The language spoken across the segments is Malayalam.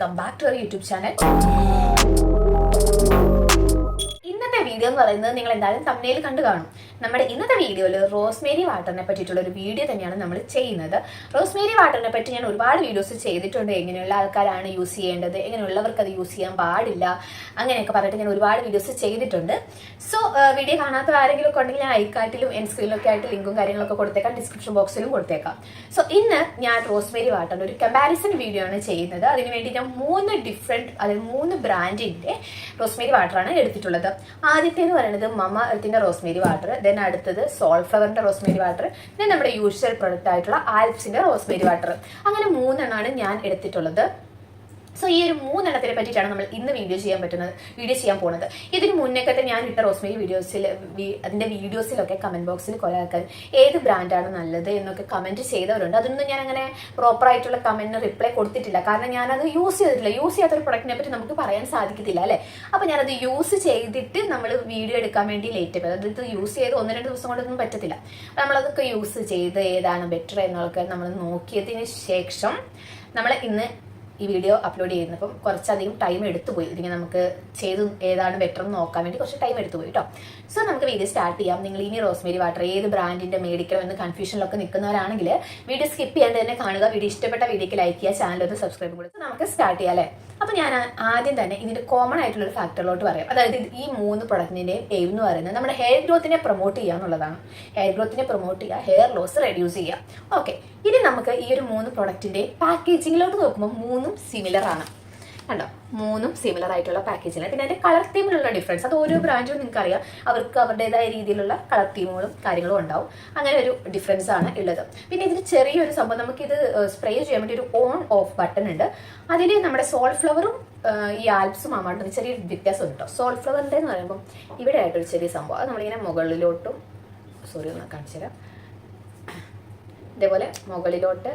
Welcome back to our YouTube channel. ഇന്നത്തെ വീഡിയോ എന്ന് പറയുന്നത് നിങ്ങൾ എന്തായാലും തമ്മിൽ കണ്ടു കാണും. നമ്മുടെ ഇന്നത്തെ വീഡിയോയിൽ റോസ്മേരി വാട്ടറിനെ പറ്റിയിട്ടുള്ള ഒരു വീഡിയോ തന്നെയാണ് നമ്മൾ ചെയ്യുന്നത്. റോസ്മേരി വാട്ടറിനെ പറ്റി ഞാൻ ഒരുപാട് വീഡിയോസ് ചെയ്തിട്ടുണ്ട്. എങ്ങനെയുള്ള ആൾക്കാരാണ് യൂസ് ചെയ്യേണ്ടത് എങ്ങനെയുള്ളവർക്ക് അത് യൂസ് ചെയ്യാൻ പാടില്ല അങ്ങനെയൊക്കെ പറഞ്ഞിട്ട് ഞാൻ ഒരുപാട് വീഡിയോസ് ചെയ്തിട്ടുണ്ട്. സോ വീഡിയോ കാണാത്ത ആരെങ്കിലും ഉണ്ടെങ്കിൽ ഞാൻ ഐക്കാട്ടിലും എൻ സ്ക്രീനിലൊക്കെ ആയിട്ട് ലിങ്കും കാര്യങ്ങളൊക്കെ കൊടുത്തേക്കാം. ഡിസ്ക്രിപ്ഷൻ ബോക്സിലും കൊടുത്തേക്കാം. സോ ഇന്ന് ഞാൻ റോസ്മേരി വാട്ടറിന് ഒരു കമ്പാരിസൺ വീഡിയോ ആണ് ചെയ്യുന്നത്. അതിനുവേണ്ടി ഞാൻ മൂന്ന് ഡിഫറെന്റ് അതായത് മൂന്ന് ബ്രാൻഡിന്റെ റോസ്മേരി വാട്ടറാണ് എടുത്തിട്ടുള്ളത്. ആദ്യത്തെ എന്ന് പറയുന്നത് മമ എർത്തിന്റെ റോസ്മേരി വാട്ടർ. ദെൻ അടുത്തത് സോൾഫ്ലവറിന്റെ റോസ്മേരി വാട്ടർ ദെൻ നമ്മുടെ യൂഷ്വൽ പ്രൊഡക്റ്റ് ആയിട്ടുള്ള ആൽപ്സിന്റെ റോസ്മേരി വാട്ടർ അങ്ങനെ മൂന്നെണ്ണമാണ് ഞാൻ എടുത്തിട്ടുള്ളത്. സോ ഈ ഒരു മൂന്നെണ്ണത്തിനെ പറ്റിയിട്ടാണ് നമ്മൾ ഇന്ന് വീഡിയോ ചെയ്യാൻ പറ്റുന്നത് വീഡിയോ ചെയ്യാൻ പോകുന്നത് ഇതിന് മുന്നേക്കത്തെ ഞാൻ ഇട്ട റോസ്മേരി വീഡിയോസിൽ അതിന്റെ വീഡിയോസിലൊക്കെ കമന്റ് ബോക്സിൽ കുറെ ആൾക്കാർ ഏത് ബ്രാൻഡാണ് നല്ലത്? എന്നൊക്കെ കമന്റ് ചെയ്തവരുണ്ട്. അതൊന്നും ഞാൻ അങ്ങനെ പ്രോപ്പർ ആയിട്ടുള്ള കമന്റിന് റിപ്ലൈ കൊടുത്തിട്ടില്ല. കാരണം ഞാനത് യൂസ് ചെയ്തിട്ടില്ല. യൂസ് ചെയ്യാത്ത ഒരു പ്രൊഡക്റ്റിനെ പറ്റി നമുക്ക് പറയാൻ സാധിക്കത്തില്ല അല്ലേ? അപ്പൊ ഞാനത് യൂസ് ചെയ്തിട്ട് നമ്മൾ വീഡിയോ എടുക്കാൻ വേണ്ടി ലേറ്റ് ആയി അതായത് യൂസ് ചെയ്ത് ഒന്ന് രണ്ട് ദിവസം കൊണ്ടൊന്നും പറ്റത്തില്ല. നമ്മളതൊക്കെ യൂസ് ചെയ്ത് ഏതാണ് ബെറ്റർ എന്നൊക്കെ നമ്മൾ നോക്കിയതിന് ശേഷം നമ്മൾ ഇന്ന് ഈ വീഡിയോ അപ്ലോഡ് ചെയ്യുന്നപ്പം കുറച്ചധികം ടൈം എടുത്തു പോയി. ഇതിങ്ങനെ നമുക്ക് ചെയ്ത് ഏതാണ് ബെറ്റർ എന്ന് നോക്കാൻ വേണ്ടി കുറച്ച് ടൈം എടുത്തു പോയി കേട്ടോ സോ നമുക്ക് വീഡിയോ സ്റ്റാർട്ട് ചെയ്യാം. നിങ്ങൾ ഇനി റോസ്മേരി വാട്ടർ ഏത് ബ്രാൻഡിന്റെ മേടിക്കണം എന്ന് കൺഫ്യൂഷനിലൊക്കെ നിൽക്കുന്നവരാണെങ്കിൽ വീഡിയോ സ്കിപ്പ് ചെയ്യാതെ തന്നെ കാണുക. വീഡിയോ ഇഷ്ടപ്പെട്ട വീഡിയോക്ക് ലൈക്ക് ചെയ്യുക. ചാനൽ ഒന്ന് സബ്സ്ക്രൈബ് കൊടുക്കുക നമുക്ക് സ്റ്റാർട്ട് ചെയ്യാം അല്ലേ? അപ്പോൾ ഞാൻ ആദ്യം തന്നെ ഇതിന്റെ കോമൺ ആയിട്ടുള്ള ഫാക്ടറിലോട്ട് പറയാം. അതായത് ഈ മൂന്ന് പ്രൊഡക്റ്റിന്റെയും എയിം എന്ന് പറയുന്നത് നമ്മുടെ ഹെയർ ഗ്രോത്തിനെ പ്രൊമോട്ട് ചെയ്യുക എന്നുള്ളതാണ്. ഹെയർ ഗ്രോത്തിനെ പ്രൊമോട്ട് ചെയ്യുക ഹെയർ ലോസ് റെഡ്യൂസ് ചെയ്യുക ഓക്കെ ഇനി നമുക്ക് ഈ ഒരു മൂന്ന് പ്രൊഡക്റ്റിന്റെ പാക്കേജിങ്ങിലോട്ട് നോക്കുമ്പോൾ മൂന്നും സിമിലർ ആണ്. കണ്ടോ? മൂന്നും സിമിലർ ആയിട്ടുള്ള പാക്കേജിലാണ് പിന്നെ അതിന്റെ കളർ തീമിലുള്ള ഡിഫറൻസ് അത് ഓരോ ബ്രാൻഡും നിങ്ങൾക്ക് അറിയാം അവർക്ക് അവരുടേതായ രീതിയിലുള്ള കളർ തീമുകളും കാര്യങ്ങളും ഉണ്ടാവും. അങ്ങനെ ഒരു ഡിഫറൻസ് ആണ് ഉള്ളത്. പിന്നെ ഇതിന് ചെറിയൊരു സംഭവം. നമുക്കിത് സ്പ്രേ ചെയ്യാൻ വേണ്ടി ഒരു ഓൺ ഓഫ് ബട്ടൺ ഉണ്ട്. അതിൽ നമ്മുടെ സോൾ ഫ്ലവറും ഈ ആൽപ്സും ആമാണ്ടും ചെറിയ വ്യത്യാസം ഉണ്ട് കേട്ടോ സോൾ ഫ്ലവറിന്റെ എന്ന് പറയുമ്പോൾ ഇവിടെ ആയിട്ടൊരു ചെറിയ സംഭവം. അത് നമ്മളിങ്ങനെ മുകളിലോട്ടും സോറി ഒന്ന് കാണിച്ചു തരാം ഇതേപോലെ മുകളിലോട്ട്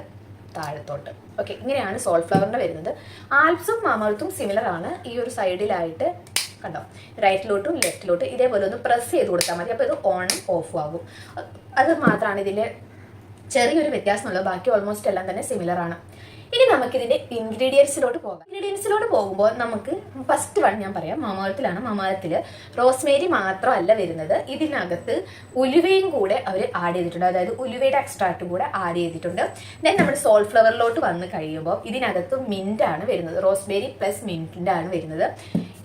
താഴത്തോട്ട്. ഓക്കെ ഇങ്ങനെയാണ് സോൾ ഫ്ലവറിന്റെ വരുന്നത്. ആൽപ്സും മാമർത്തും സിമിലർ ആണ്. ഈ ഒരു സൈഡിലായിട്ട് കണ്ടോ? റൈറ്റിലോട്ടും ലെഫ്റ്റിലോട്ടും ഇതേപോലെ ഒന്ന് പ്രസ് ചെയ്ത് കൊടുത്താൽ മതി. അപ്പോൾ ഇത് ഓണും ഓഫും ആകും. അത് മാത്രമാണ് ഇതിന്റെ ചെറിയൊരു വ്യത്യാസമുള്ളത്. ബാക്കി ഓൾമോസ്റ്റ് എല്ലാം തന്നെ സിമിലർ ആണ്. ഇനി നമുക്കിതിന്റെ ഇൻഗ്രീഡിയൻസിലോട്ട് പോകാം. ഇൻഗ്രീഡിയൻസിലോട്ട് പോകുമ്പോൾ നമുക്ക് ഫസ്റ്റ് വൺ ഞാൻ പറയാം. മാമാളത്തിലാണ് മാമാളത്തിൽ റോസ്മേരി മാത്രമല്ല വരുന്നത്. ഇതിനകത്ത് ഉലുവയും കൂടെ അവർ ആഡ് ചെയ്തിട്ടുണ്ട്. അതായത് ഉലുവയുടെ എക്സ്ട്രാക്റ്റും കൂടെ ആഡ് ചെയ്തിട്ടുണ്ട്. ദെൻ നമ്മൾ സോൾ ഫ്ലവറിലോട്ട് വന്ന് കഴിയുമ്പോൾ ഇതിനകത്ത് മിന്റ് ആണ് വരുന്നത്. റോസ്മേരി പ്ലസ് മിന്റിന്റെ ആണ് വരുന്നത്.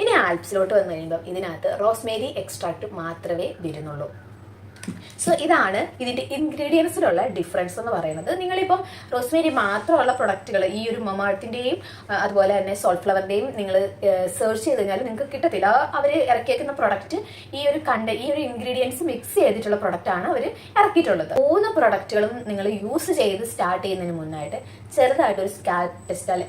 ഇനി ആൽപ്സിലോട്ട് വന്ന് കഴിയുമ്പോൾ ഇതിനകത്ത് റോസ്മേരി എക്സ്ട്രാക്റ്റ് മാത്രമേ വരുന്നുള്ളൂ. സോ ഇതാണ് ഇതിന്റെ ഇൻഗ്രീഡിയൻസിലുള്ള ഡിഫറൻസ് എന്ന് പറയുന്നത്. നിങ്ങളിപ്പം റോസ്മേരി മാത്രമുള്ള പ്രൊഡക്റ്റുകൾ ഈ ഒരു മമാർത്തിന്റെയും അതുപോലെ തന്നെ സോൾ ഫ്ലവറിന്റെയും നിങ്ങൾ സെർച്ച് ചെയ്ത് കഴിഞ്ഞാൽ നിങ്ങൾക്ക് കിട്ടത്തില്ല. അവർ ഇറക്കിയേക്കുന്ന പ്രൊഡക്റ്റ് ഈ ഒരു കണ്ട ഈ ഒരു ഇൻഗ്രീഡിയൻസ് മിക്സ് ചെയ്തിട്ടുള്ള പ്രൊഡക്റ്റ് ആണ് അവർ ഇറക്കിയിട്ടുള്ളത്. മൂന്ന് പ്രൊഡക്റ്റുകളും നിങ്ങൾ യൂസ് ചെയ്ത് സ്റ്റാർട്ട് ചെയ്യുന്നതിന് മുന്നായിട്ട് ചെറുതായിട്ട് ഒരു സ്കാൽപ്പ് ടെസ്റ്റ് അല്ലെ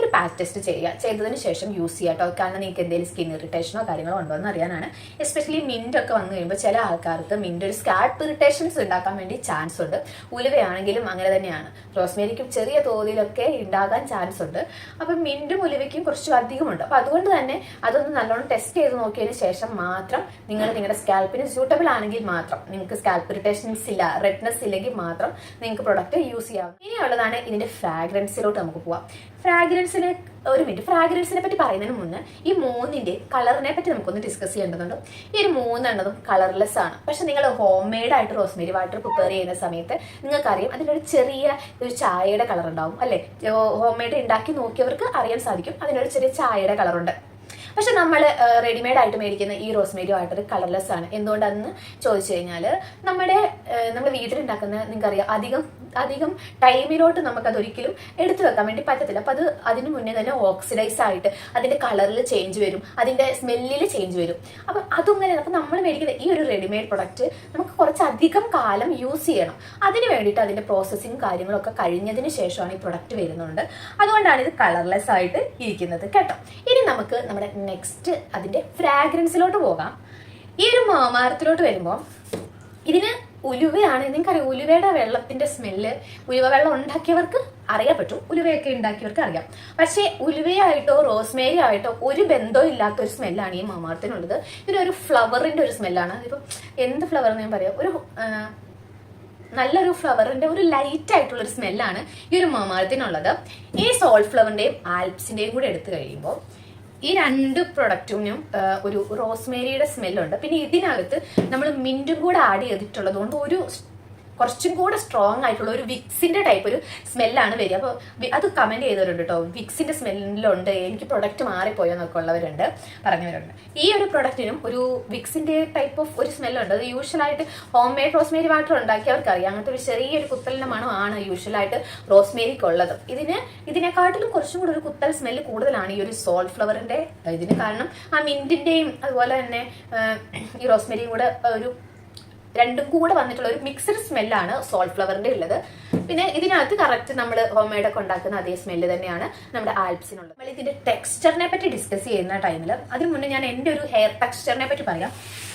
ഒരു പാക്ക് ടെസ്റ്റ് ചെയ്യുക. ചെയ്തതിന് ശേഷം യൂസ് ചെയ്യുക കേട്ടോ. കാരണം നിങ്ങൾക്ക് എന്തെങ്കിലും സ്കിൻ ഇറിറ്റേഷനോ കാര്യങ്ങളോ ഉണ്ടോ എന്ന് അറിയാനാണ്. എസ്പെഷ്യലി മിന്റ് ഒക്കെ വന്നു കഴിയുമ്പോൾ ചില ആൾക്കാർക്ക് മിന്റ് ഒരു സ്കാൽപ്പ് ഇറിറ്റേഷൻസ് ഉണ്ടാക്കാൻ വേണ്ടി ചാൻസ് ഉണ്ട്. ഉലുവയാണെങ്കിലും അങ്ങനെ തന്നെയാണ്. റോസ്മേരിക്കും ചെറിയ തോതിലൊക്കെ ഉണ്ടാകാൻ ചാൻസ് ഉണ്ട്. അപ്പം മിന്റും ഉലുവയ്ക്കും കുറച്ച് അധികമുണ്ട്. അപ്പം അതുകൊണ്ട് തന്നെ അതൊന്ന് നല്ലോണം ടെസ്റ്റ് ചെയ്ത് നോക്കിയതിന് ശേഷം മാത്രം നിങ്ങൾ നിങ്ങളുടെ സ്കാൽപ്പിന് സ്യൂട്ടബിൾ ആണെങ്കിൽ മാത്രം നിങ്ങൾക്ക് സ്കാൽപ്പ് ഇറിറ്റേഷൻസ് ഇല്ല റെഡ്നെസ് ഇല്ലെങ്കിൽ മാത്രം നിങ്ങൾക്ക് പ്രൊഡക്റ്റ് യൂസ് ചെയ്യാം. ഇനിയുള്ളതാണ് ഇതിന്റെ ഫ്രാഗ്രൻസിലോട്ട് നമുക്ക് പോവാം. ഫ്രാഗ്രൻസിന് ഒരു മിനിറ്റ് ഫ്രാഗ്രൻസിനെ പറ്റി പറയുന്നതിന് മുന്നേ ഈ മൂന്നിന്റെ കളറിനെ പറ്റി നമുക്കൊന്ന് ഡിസ്കസ് ചെയ്യേണ്ടതുണ്ട്. ഈ ഒരു മൂന്നെണ്ണതും കളർലെസ് ആണ്. പക്ഷെ നിങ്ങൾ ഹോം മെയ്ഡ് ആയിട്ട് റോസ്മേരി വാട്ടർ പ്രിപ്പയർ ചെയ്യുന്ന സമയത്ത് നിങ്ങൾക്കറിയാം അതിനൊരു ചെറിയ ഒരു ചായയുടെ കളർ ഉണ്ടാവും അല്ലെ? ഹോം മെയ്ഡ് ഉണ്ടാക്കി നോക്കിയവർക്ക് അറിയാൻ സാധിക്കും അതിനൊരു ചെറിയ ചായയുടെ കളറുണ്ട് പക്ഷെ നമ്മൾ റെഡിമെയ്ഡ് ആയിട്ട് മേടിക്കുന്ന ഈ റോസ്മേരി വാട്ടർ കളർലെസ് ആണ്. എന്തുകൊണ്ടാണെന്ന് ചോദിച്ചു കഴിഞ്ഞാൽ നമ്മുടെ നമ്മുടെ വീട്ടിലുണ്ടാക്കുന്ന നിങ്ങൾക്കറിയാം അധികം അധികം ടൈമിലോട്ട് നമുക്കത് ഒരിക്കലും എടുത്തു വെക്കാൻ വേണ്ടി പറ്റത്തില്ല. അപ്പം അത് അതിന് മുന്നേ തന്നെ ഓക്സിഡൈസ് ആയിട്ട് അതിന്റെ കളറിൽ ചേഞ്ച് വരും. അതിന്റെ സ്മെല്ലിൽ ചേഞ്ച് വരും. അപ്പം അതുങ്ങനെ അപ്പം നമ്മൾ മേടിക്കുന്ന ഈ ഒരു റെഡിമെയ്ഡ് പ്രൊഡക്റ്റ് നമുക്ക് കുറച്ചധികം കാലം യൂസ് ചെയ്യണം. അതിന് വേണ്ടിയിട്ട് അതിന്റെ പ്രോസസ്സിങ് കാര്യങ്ങളൊക്കെ കഴിഞ്ഞതിന് ശേഷമാണ് ഈ പ്രൊഡക്റ്റ് വരുന്നുണ്ട് അതുകൊണ്ടാണ് ഇത് കളർലെസ് ആയിട്ട് ഇരിക്കുന്നത് കേട്ടോ. ഇനി നമുക്ക് നമ്മുടെ നെക്സ്റ്റ് അതിന്റെ ഫ്രാഗ്രൻസിലോട്ട് പോകാം. ഈ ഒരു മാമാരത്തിലോട്ട് വരുമ്പോൾ ഇതിന് ഉലുവയാണ്. നിങ്ങൾക്കറിയാം ഉലുവയുടെ വെള്ളത്തിന്റെ സ്മെല്ല് ഉലുവ വെള്ളം ഉണ്ടാക്കിയവർക്ക് അറിയാൻ പറ്റും ഉലുവയൊക്കെ ഉണ്ടാക്കിയവർക്ക് അറിയാം. പക്ഷേ ഉലുവയായിട്ടോ റോസ്മേരി ആയിട്ടോ ഒരു ബന്ധവും ഇല്ലാത്ത ഒരു സ്മെല്ലാണ് ഈ മാമാർത്തിനുള്ളത്. ഇതിനൊരു ഫ്ലവറിന്റെ ഒരു സ്മെല്ലാണ് ഇപ്പം എന്ത് ഫ്ലവർ എന്ന് ഞാൻ പറയാം. ഒരു നല്ലൊരു ഫ്ലവറിന്റെ ഒരു ലൈറ്റ് ആയിട്ടുള്ള ഒരു സ്മെല്ലാണ് ഈ ഒരു മാമാർത്തിനുള്ളത്. ഈ സോൾട്ട് ഫ്ലവറിന്റെയും ആൽപ്സിന്റെയും കൂടെ എടുത്തു കഴിയുമ്പോൾ ഈ രണ്ട് പ്രൊഡക്റ്റിനും ഒരു റോസ്മേരിയുടെ സ്മെല്ലുണ്ട് പിന്നെ ഇതിനകത്ത് നമ്മൾ മിന്റും കൂടെ ആഡ് ചെയ്തിട്ടുള്ളത് കൊണ്ട് ഒരു കുറച്ചും കൂടെ സ്ട്രോങ് ആയിട്ടുള്ള ഒരു വിക്സിന്റെ ടൈപ്പ് ഒരു സ്മെല്ലാണ് വരിക. അപ്പോൾ അത് കമന്റ് ചെയ്തവരുണ്ട് കേട്ടോ വിക്സിന്റെ സ്മെല്ലുണ്ട് എനിക്ക് പ്രൊഡക്റ്റ് മാറിപ്പോയോ എന്നൊക്കെ ഉള്ളവരുണ്ട്. പറഞ്ഞവരുണ്ട്. ഈ ഒരു പ്രൊഡക്റ്റിനും ഒരു വിക്സിന്റെ ടൈപ്പ് ഓഫ് ഒരു സ്മെല്ലുണ്ട് അത് യൂഷ്വലായിട്ട് ഹോം മെയ്ഡ് റോസ്മേരി വാട്ടർ ഉണ്ടാക്കിയ അവർക്കറിയാം. അങ്ങനത്തെ ഒരു ചെറിയൊരു കുത്തലിന്റെ മണമാണ് യൂഷ്വലായിട്ട് റോസ്മേരിക്ക് ഉള്ളത് ഇതിന് ഇതിനെക്കാട്ടിലും കുറച്ചും കൂടെ ഒരു കുത്തൽ സ്മെല്ല് കൂടുതലാണ് ഈ ഒരു സോൾട്ട് ഫ്ലവറിന്റെ ഇതിന് കാരണം ആ മിന്റിന്റെയും അതുപോലെ തന്നെ ഈ റോസ്മേരിയും കൂടെ ഒരു രണ്ടും കൂടെ വന്നിട്ടുള്ള ഒരു മിക്സഡ് സ്മെല്ലാണ് സോൾട്ട് ഫ്ലവറിന്റെ ഉള്ളത്. പിന്നെ ഇതിനകത്ത് കറക്റ്റ് നമ്മൾ ഹോം മെയ്ഡ് ഒക്കെ ഉണ്ടാക്കുന്ന അതേ സ്മെല്ല് തന്നെയാണ് നമ്മുടെ ആൽപ്സിനുള്ളത്. നമ്മൾ ഇതിന്റെ ടെക്സ്ചറിനെ പറ്റി ഡിസ്കസ് ചെയ്യുന്ന ടൈമിൽ അതിന് മുന്നേ ഞാൻ എന്റെ ഒരു ഹെയർ ടെക്സ്ചറിനെ പറ്റി പറയാം.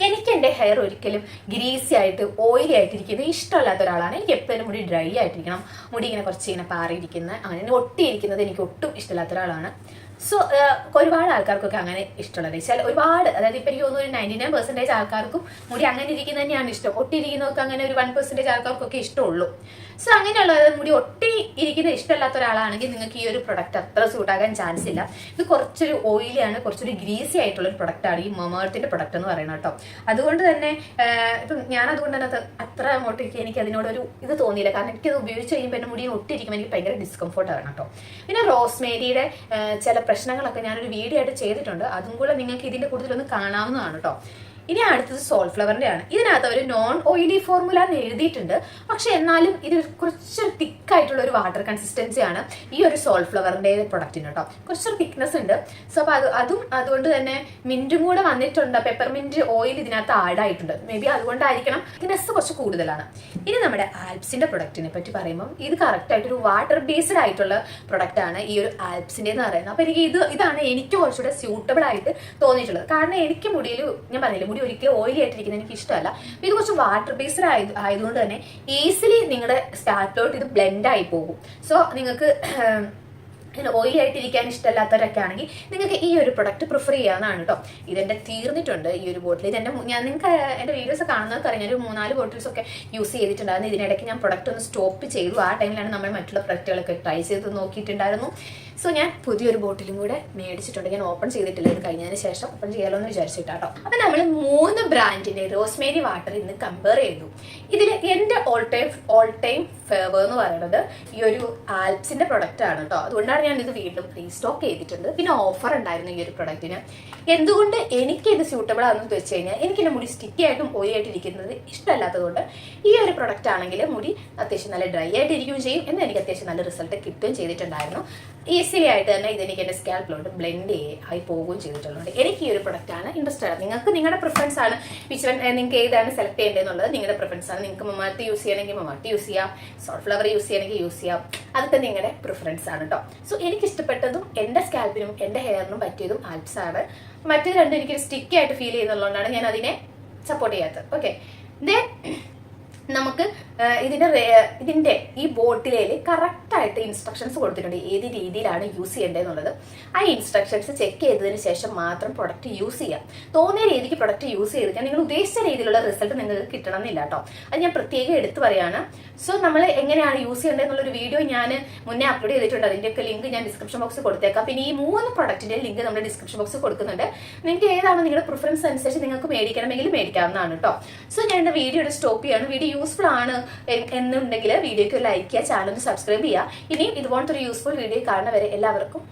എനിക്ക് എന്റെ ഹെയർ ഒരിക്കലും ഗ്രീസി ആയിട്ട് ഓയിലി ആയിട്ടിരിക്കുന്നത് ഇഷ്ടമല്ലാത്ത ഒരാളാണ്. എനിക്ക് എപ്പോഴും മുടി ഡ്രൈ ആയിട്ടിരിക്കണം. മുടി ഇങ്ങനെ കുറച്ച് ഇങ്ങനെ പാറിയിരിക്കുന്ന അങ്ങനെ ഒട്ടിയിരിക്കുന്നത് എനിക്ക് ഒട്ടും ഇഷ്ടമില്ലാത്ത ഒരാളാണ്. സോ ഒരുപാട് ആൾക്കാർക്കൊക്കെ അങ്ങനെ ഇഷ്ടമുള്ളത്. ചില ഒരുപാട് അതായത് ഇപ്പം എനിക്ക് തോന്നുന്നു ഒരു നയന്റി നയൻ പെർസെന്റേജ് ആൾക്കാർക്കും മുടി അങ്ങനെ ഇരിക്കുന്നതന്നെയാണ് ഇഷ്ടം. ഒട്ടിയിരിക്കുന്നവർക്ക് അങ്ങനെ ഒരു വൺ പെർസെന്റേജ് ആൾക്കാർക്കൊക്കെ ഇഷ്ടമുള്ളൂ. സോ അങ്ങനെയുള്ള മുടി ഒട്ടി ഇരിക്കുന്ന ഇഷ്ടമല്ലാത്ത ഒരാളാണെങ്കിൽ നിങ്ങൾക്ക് ഈ ഒരു പ്രൊഡക്റ്റ് അത്ര സൂട്ടാകാൻ ചാൻസ് ഇല്ല. ഇത് കുറച്ചൊരു ഓയിലിയാണ് കുറച്ചൊരു ഗ്രീസി ആയിട്ടുള്ള ഒരു പ്രൊഡക്റ്റാണ് ഈ മമേർത്തിന്റെ പ്രൊഡക്റ്റ് എന്ന് പറയുന്നത് കേട്ടോ. അതുകൊണ്ട് തന്നെ ഇപ്പം ഞാൻ അതുകൊണ്ട് തന്നെ അത് അത്ര അങ്ങോട്ടേക്ക് എനിക്ക് അതിനോടൊരു ഇത് തോന്നിയില്ല. കാരണം എനിക്കത് ഉപയോഗിച്ച് കഴിയുമ്പോൾ എന്റെ മുടി ഒട്ടിയിരിക്കുമ്പോൾ എനിക്ക് ഭയങ്കര ഡിസ്കംഫോർട്ട് ആണ് കേട്ടോ. പിന്നെ റോസ്മേരിയുടെ മേരിയുടെ ചില പ്രശ്നങ്ങളൊക്കെ ഞാനൊരു വീഡിയോ ആയിട്ട് ചെയ്തിട്ടുണ്ട്. അതും കൂടെ നിങ്ങൾക്ക് ഇതിന്റെ കൂടുതലൊന്ന് കാണാവുന്നതാണ് കേട്ടോ. ഇനി അടുത്തത് സോൾ ഫ്ലവറിന്റെ ആണ് ഇതിനകത്ത് ഒരു നോൺ ഓയിലി ഫോർമുല എന്ന് എഴുതിയിട്ടുണ്ട്. പക്ഷെ എന്നാലും ഇത് കുറച്ചൊരു തിക്ക് ആയിട്ടുള്ള ഒരു വാട്ടർ കൺസിസ്റ്റൻസി ആണ് ഈ ഒരു സോൾ ഫ്ലവറിന്റെ പ്രൊഡക്റ്റിന് കേട്ടോ കുറച്ചൊരു തിക്നെസ് ഉണ്ട്. സോ അപ്പൊ അത് അതും അതുകൊണ്ട് തന്നെ മിന്റും കൂടെ വന്നിട്ടുണ്ട്. പെപ്പർമിന്റ് ഓയിൽ ഇതിനകത്ത് ആഡ് ആയിട്ടുണ്ട്. മേ ബി അതുകൊണ്ടായിരിക്കണം തിക്നെസ് കുറച്ച് കൂടുതലാണ്. ഇനി നമ്മുടെ ആൽപ്സിന്റെ പ്രൊഡക്റ്റിനെ പറ്റി പറയുമ്പോൾ ഇത് കറക്റ്റ് ആയിട്ട് ഒരു വാട്ടർ ബേസ്ഡ് ആയിട്ടുള്ള പ്രൊഡക്റ്റ് ആണ് ഈ ഒരു ആൽപ്സിന്റെ എന്ന് പറയുന്നത്. അപ്പൊ എനിക്ക് ഇത് ഇതാണ് എനിക്ക് കുറച്ചുകൂടെ സ്യൂട്ടബിൾ ആയിട്ട് തോന്നിയിട്ടുള്ളത്. കാരണം എനിക്ക് മുടിയിൽ ഞാൻ പറഞ്ഞില്ല മുടി ഒരിക്കലും ഓയിലി ആയിട്ടിരിക്കുന്നത് എനിക്ക് ഇഷ്ടമല്ല ഇത് കുറച്ച് വാട്ടർ ബേസ്ഡ് ആയത് ആയതുകൊണ്ട് തന്നെ ഈസിലി നിങ്ങളുടെ സ്കാൽപ്പിലോട്ട് ഇത് ബ്ലെൻഡ് ആയി പോകും. സോ നിങ്ങൾക്ക് ഇങ്ങനെ ഓയിലി ആയിട്ടിരിക്കാൻ ഇഷ്ടമല്ലാത്തവരൊക്കെ ആണെങ്കിൽ നിങ്ങൾക്ക് ഈ ഒരു പ്രൊഡക്റ്റ് പ്രിഫർ ചെയ്യാവുന്നതാണ് കേട്ടോ ഇതെന്റെ തീർന്നിട്ടുണ്ട് ഈ ഒരു ബോട്ടിൽ ഇതെന്റെ മു- ഞാൻ നിങ്ങൾക്ക് എന്റെ വീഡിയോസ് കാണുന്നവർക്ക് അറിയാം. ഒരു മൂന്നാൽ ബോട്ടിൽസ് ഒക്കെ യൂസ് ചെയ്തിട്ടുണ്ടായിരുന്നു. ഇതിനിടയ്ക്ക് ഞാൻ പ്രൊഡക്റ്റ് ഒന്ന് സ്റ്റോപ്പ് ചെയ്തു. ആ ടൈമിലാണ് നമ്മൾ മറ്റുള്ള പ്രൊഡക്റ്റുകളൊക്കെ ട്രൈ ചെയ്ത് നോക്കിയിട്ടുണ്ടായിരുന്നു. സോ ഞാൻ പുതിയൊരു ബോട്ടിലും കൂടെ മേടിച്ചിട്ടുണ്ട്. ഞാൻ ഓപ്പൺ ചെയ്തിട്ടില്ല. ഇത് കഴിഞ്ഞതിന് ശേഷം ഓപ്പൺ ചെയ്യാലോ എന്ന് വിചാരിച്ചിട്ടാട്ടോ. അപ്പം നമ്മൾ മൂന്ന് ബ്രാൻഡിന്റെ റോസ്മേരി വാട്ടർ ഇന്ന് കമ്പയർ ചെയ്തു. ഇതിൽ എന്റെ all time all time favour എന്ന് പറയുന്നത് ഈ ഒരു ആൽപ്സിന്റെ പ്രൊഡക്റ്റ് ആണ് കേട്ടോ അതുകൊണ്ടാണ് ഞാൻ ഇത് വീണ്ടും റീസ്റ്റോക്ക് ചെയ്തിട്ടുണ്ട്. പിന്നെ ഓഫർ ഉണ്ടായിരുന്നു ഈ ഒരു പ്രൊഡക്റ്റിന് എന്തുകൊണ്ട് എനിക്ക് ഇത് സ്യൂട്ടബിൾ ആണെന്ന് വെച്ച് കഴിഞ്ഞാൽ എനിക്ക് എന്റെ മുടി സ്റ്റിക്കി ആയിട്ടും ഓയി ആയിട്ട് ഇരിക്കുന്നത് ഇഷ്ടമല്ലാത്തതുകൊണ്ട് ഈ ഒരു പ്രൊഡക്റ്റ് ആണെങ്കിൽ മുടി അത്യാവശ്യം നല്ല ഡ്രൈ ആയിട്ട് ഇരിക്കുകയും ചെയ്യും എന്നാൽ എനിക്ക് അത്യാവശ്യം നല്ല റിസൾട്ട് കിട്ടുകയും ചെയ്തിട്ടുണ്ടായിരുന്നു. ഈസിലി ആയിട്ട് തന്നെ ഇതെനിക്ക് എന്റെ സ്കാൽപ്പിലോട്ട് ബ്ലെൻഡ് ആയി പോവുകയും ചെയ്തിട്ടുള്ളത് എനിക്ക് ഈ ഒരു പ്രൊഡക്റ്റ് ആണ് ഇൻട്രസ്റ്റ് ആണ് നിങ്ങൾക്ക് നിങ്ങളുടെ പ്രിഫറൻസ് ആണ് വിച്ച് നിങ്ങൾക്ക് ഏതാണ് സെലക്ട് ചെയ്യേണ്ടതെന്നുള്ളത് നിങ്ങളുടെ പ്രിഫറൻസ് ആണ്. നിങ്ങൾക്ക് മൊമാറ്റി യൂസ് ചെയ്യണമെങ്കിൽ മൊമാറ്റി യൂസ് ചെയ്യാം സോൾ ഫ്ലവർ യൂസ് ചെയ്യണമെങ്കിൽ യൂസ് ചെയ്യാം. അതൊക്കെ നിങ്ങളുടെ പ്രിഫറൻസ് ആണ് കേട്ടോ സോ എനിക്ക് ഇഷ്ടപ്പെട്ടതും എന്റെ സ്കാൽപ്പിനും എന്റെ ഹെയറിനും പറ്റിയതും ആൽപ്സ് ആണ്. മറ്റേത് രണ്ടും എനിക്ക് സ്റ്റിക്കി ആയിട്ട് ഫീൽ ചെയ്യുന്നുള്ളതുകൊണ്ടാണ് ഞാൻ അതിനെ സപ്പോർട്ട് ചെയ്യാത്തത്. ഓക്കെ ദെൻ നമുക്ക് ഇതിന്റെ ഇതിന്റെ ഈ ബോട്ടിലേൽ കറക്റ്റായിട്ട് ഇൻസ്ട്രക്ഷൻസ് കൊടുത്തിട്ടുണ്ട് ഏത് രീതിയിലാണ് യൂസ് ചെയ്യേണ്ടതെന്നുള്ളത്. ആ ഇൻസ്ട്രക്ഷൻസ് ചെക്ക് ചെയ്തതിന് ശേഷം മാത്രം പ്രൊഡക്റ്റ് യൂസ് ചെയ്യാം. തോന്നിയ രീതിക്ക് പ്രൊഡക്റ്റ് യൂസ് ചെയ്തിട്ട് നിങ്ങൾ ഉദ്ദേശിച്ച രീതിയിലുള്ള റിസൾട്ട് നിങ്ങൾക്ക് കിട്ടണം എന്നില്ല കേട്ടോ. അത് ഞാൻ പ്രത്യേകം എടുത്തു പറയാണ്. സോ നമ്മൾ എങ്ങനെയാണ് യൂസ് ചെയ്യേണ്ടത് എന്നുള്ളൊരു വീഡിയോ ഞാൻ മുന്നേ അപ്ലോഡ് ചെയ്തിട്ടുണ്ട്. അതിന്റെയൊക്കെ ലിങ്ക് ഞാൻ ഡിസ്ക്രിപ്ഷൻ ബോക്സിൽ കൊടുത്തേക്കാം. പിന്നെ ഈ മൂന്ന് പ്രൊഡക്റ്റിന്റെ ലിങ്ക് നമ്മൾ ഡിസ്ക്രിപ്ഷൻ ബോക്സിൽ കൊടുക്കുന്നുണ്ട്. നിങ്ങൾക്ക് ഏതാണ് നിങ്ങളുടെ പ്രിഫറൻസ് അനുസരിച്ച് നിങ്ങൾക്ക് മേടിക്കണമെങ്കിൽ മേടിക്കാവുന്നതാണ് കേട്ടോ. സോ ഞാൻ വീഡിയോ സ്റ്റോപ്പ് ചെയ്യാണ് വീഡിയോ യൂസ്ഫുൾ ആണ് എന്നുണ്ടെങ്കിൽ വീഡിയോക്ക് ലൈക്ക് ചെയ്യുക ചാനൽ സബ്സ്ക്രൈബ് ചെയ്യുക. ഇനിയും ഇതുപോലത്തെ ഒരു യൂസ്ഫുൾ വീഡിയോ കാണുന്നവരെ എല്ലാവർക്കും